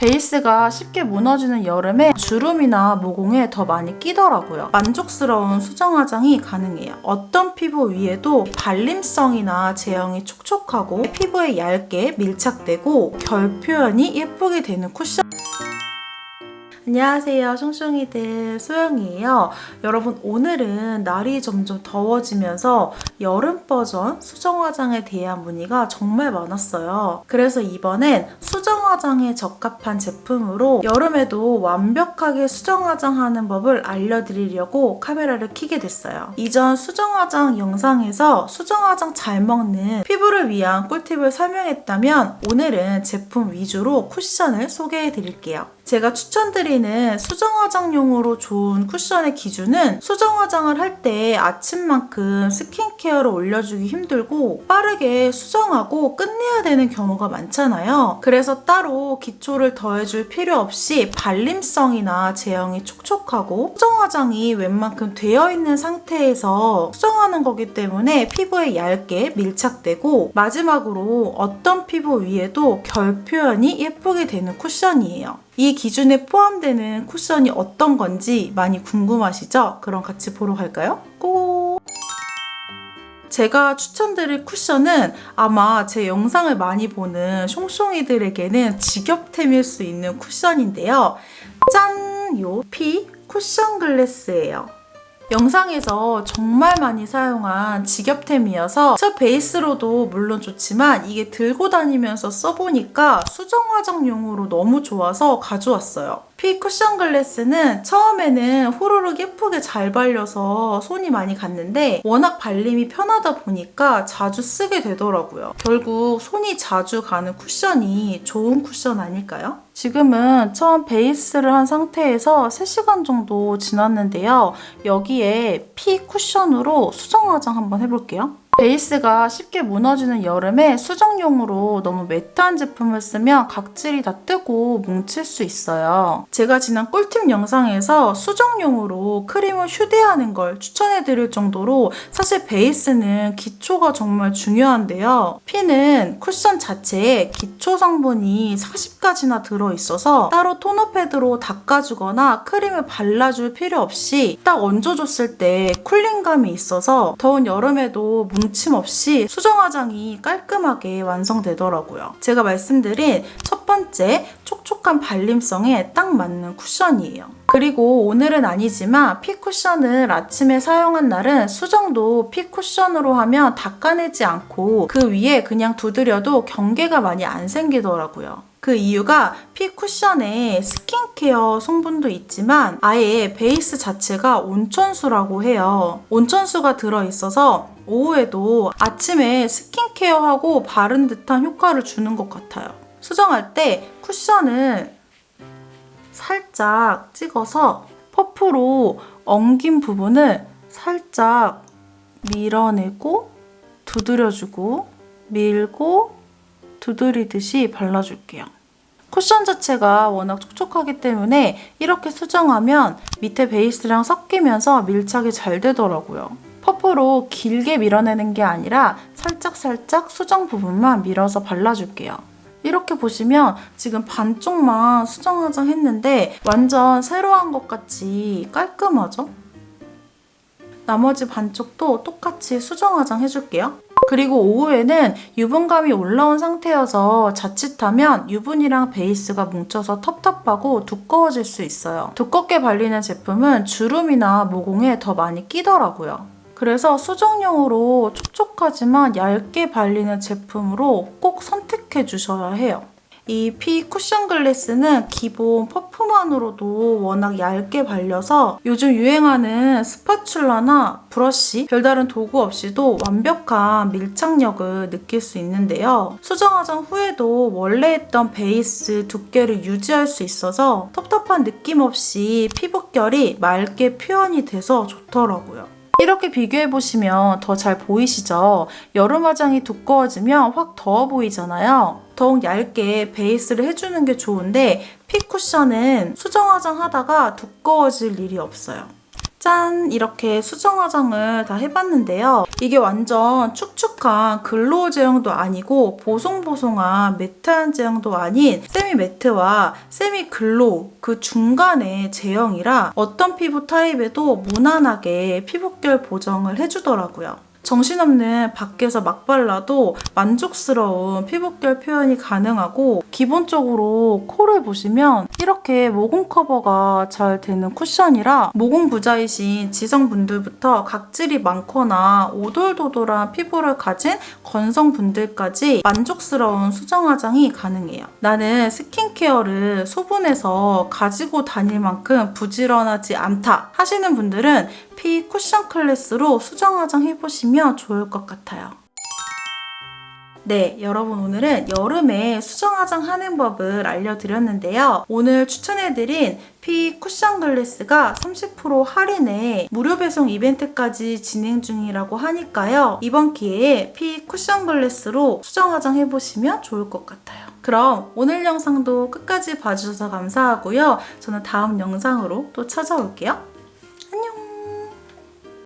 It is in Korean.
베이스가 쉽게 무너지는 여름에 주름이나 모공에 더 많이 끼더라고요. 만족스러운 수정 화장이 가능해요. 어떤 피부 위에도 발림성이나 제형이 촉촉하고 피부에 얇게 밀착되고 결 표현이 예쁘게 되는 쿠션 안녕하세요, 숑숑이들 소영이에요. 여러분, 오늘은 날이 점점 더워지면서 여름 버전 수정 화장에 대한 문의가 정말 많았어요. 그래서 이번엔 수정 화장에 적합한 제품으로 여름에도 완벽하게 수정 화장하는 법을 알려드리려고 카메라를 켜게 됐어요. 이전 수정 화장 영상에서 수정 화장 잘 먹는 피부를 위한 꿀팁을 설명했다면 오늘은 제품 위주로 쿠션을 소개해 드릴게요. 제가 추천드리는 수정 화장용으로 좋은 쿠션의 기준은 수정 화장을 할 때 아침만큼 스킨케어를 올려주기 힘들고 빠르게 수정하고 끝내야 되는 경우가 많잖아요. 그래서 따로 기초를 더해줄 필요 없이 발림성이나 제형이 촉촉하고 수정 화장이 웬만큼 되어 있는 상태에서 수정하는 거기 때문에 피부에 얇게 밀착되고 마지막으로 어떤 피부 위에도 결 표현이 예쁘게 되는 쿠션이에요. 이 기준에 포함되는 쿠션이 어떤 건지 많이 궁금하시죠? 그럼 같이 보러 갈까요? 고! 제가 추천드릴 쿠션은 아마 제 영상을 많이 보는 숑숑이들에게는 직업템일 수 있는 쿠션인데요. 짠! 요 피 쿠션 글래스예요. 영상에서 정말 많이 사용한 직업템이어서 저 베이스로도 물론 좋지만 이게 들고 다니면서 써보니까 수정 화장용으로 너무 좋아서 가져왔어요. 피 쿠션 글래스는 처음에는 후루룩 예쁘게 잘 발려서 손이 많이 갔는데 워낙 발림이 편하다 보니까 자주 쓰게 되더라고요. 결국 손이 자주 가는 쿠션이 좋은 쿠션 아닐까요? 지금은 처음 베이스를 한 상태에서 3시간 정도 지났는데요. 여기에 피 쿠션으로 수정 화장 한번 해볼게요. 베이스가 쉽게 무너지는 여름에 수정용으로 너무 매트한 제품을 쓰면 각질이 다 뜨고 뭉칠 수 있어요. 제가 지난 꿀팁 영상에서 수정용으로 크림을 휴대하는 걸 추천해 드릴 정도로 사실 베이스는 기초가 정말 중요한데요. 피는 쿠션 자체에 기초 성분이 40가지나 들어있어서 따로 토너 패드로 닦아주거나 크림을 발라줄 필요 없이 딱 얹어줬을 때 쿨링감이 있어서 더운 여름에도 뭉침 없이 수정 화장이 깔끔하게 완성되더라고요. 제가 말씀드린 첫 번째 촉촉한 발림성에 딱 맞는 쿠션이에요. 그리고 오늘은 아니지만 피 쿠션을 아침에 사용한 날은 수정도 피 쿠션으로 하면 닦아내지 않고 그 위에 그냥 두드려도 경계가 많이 안 생기더라고요. 그 이유가 피 쿠션에 스킨케어 성분도 있지만 아예 베이스 자체가 온천수라고 해요. 온천수가 들어있어서 오후에도 아침에 스킨케어하고 바른 듯한 효과를 주는 것 같아요. 수정할 때 쿠션을 살짝 찍어서 퍼프로 엉긴 부분을 살짝 밀어내고 두드려주고 밀고 두드리듯이 발라줄게요. 쿠션 자체가 워낙 촉촉하기 때문에 이렇게 수정하면 밑에 베이스랑 섞이면서 밀착이 잘 되더라고요. 퍼프로 길게 밀어내는 게 아니라 살짝살짝 수정 부분만 밀어서 발라줄게요. 이렇게 보시면 지금 반쪽만 수정 화장했는데 완전 새로 한 것 같이 깔끔하죠? 나머지 반쪽도 똑같이 수정 화장 해줄게요. 그리고 오후에는 유분감이 올라온 상태여서 자칫하면 유분이랑 베이스가 뭉쳐서 텁텁하고 두꺼워질 수 있어요. 두껍게 발리는 제품은 주름이나 모공에 더 많이 끼더라고요. 그래서 수정용으로 촉촉하지만 얇게 발리는 제품으로 꼭 선택해 주셔야 해요. 이 피 쿠션 글래스는 기본 퍼프만으로도 워낙 얇게 발려서 요즘 유행하는 스파츌라나 브러쉬, 별다른 도구 없이도 완벽한 밀착력을 느낄 수 있는데요. 수정 화장 후에도 원래 했던 베이스 두께를 유지할 수 있어서 텁텁한 느낌 없이 피부결이 맑게 표현이 돼서 좋더라고요. 이렇게 비교해보시면 더 잘 보이시죠? 여름 화장이 두꺼워지면 확 더워 보이잖아요. 더욱 얇게 베이스를 해주는 게 좋은데 피 쿠션은 수정 화장 하다가 두꺼워질 일이 없어요. 짠! 이렇게 수정 화장을 다 해봤는데요. 이게 완전 축축한 글로우 제형도 아니고 보송보송한 매트한 제형도 아닌 세미 매트와 세미 글로우 그 중간의 제형이라 어떤 피부 타입에도 무난하게 피부결 보정을 해주더라고요. 정신없는 밖에서 막 발라도 만족스러운 피부결 표현이 가능하고 기본적으로 코를 보시면 이렇게 모공 커버가 잘 되는 쿠션이라 모공 부자이신 지성분들부터 각질이 많거나 오돌도돌한 피부를 가진 건성분들까지 만족스러운 수정 화장이 가능해요. 나는 스킨케어를 소분해서 가지고 다닐 만큼 부지런하지 않다 하시는 분들은 피 쿠션 클래스로 수정 화장 해보시면 좋을 것 같아요. 네, 여러분 오늘은 여름에 수정 화장 하는 법을 알려드렸는데요. 오늘 추천해드린 피 쿠션 글래스가 30% 할인에 무료 배송 이벤트까지 진행 중이라고 하니까요. 이번 기회에 피 쿠션 글래스로 수정 화장 해보시면 좋을 것 같아요. 그럼 오늘 영상도 끝까지 봐주셔서 감사하고요. 저는 다음 영상으로 또 찾아올게요.